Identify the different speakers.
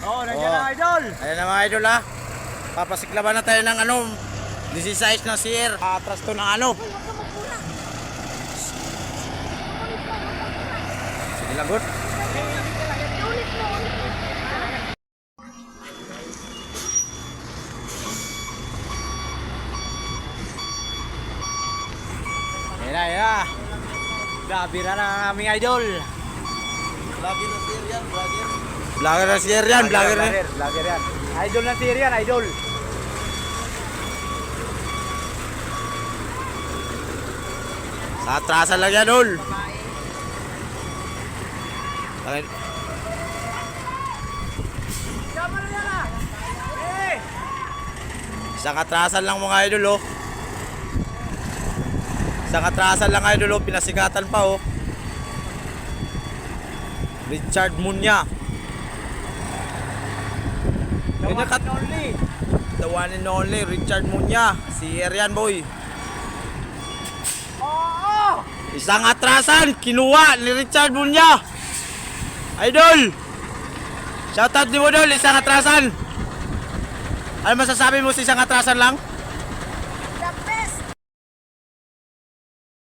Speaker 1: Oo, nandiyan
Speaker 2: Oo.
Speaker 1: na idol.
Speaker 2: Ayan na mga idol ha. Papasiklaban na tayo ng ano, 16 na CR. Atras to ng ano. Sige lagot.
Speaker 1: Ayan na, ayan na. Grabe na na ang aming idol.
Speaker 2: Vlogger na CR yan, vlogger. Vlogger na CR yan, vlogger na.
Speaker 1: Vlogger yan. Idol ng tier yan, idol.
Speaker 2: Sa atrasan lang yan, ol. Bakit? Isang atrasan lang mga idol, oh. Isang atrasan lang idol, oh. Pinasikatan pa, oh. Richard Munya.
Speaker 1: The one and only.
Speaker 2: The one and only, Richard Munya. Si Erian, boy.
Speaker 1: Oo!
Speaker 2: Isang atrasan, kinuha ni Richard Munya. Idol! Shoutout ni mo, Idol, isang atrasan. Ano masasabi mo sa isang atrasan lang?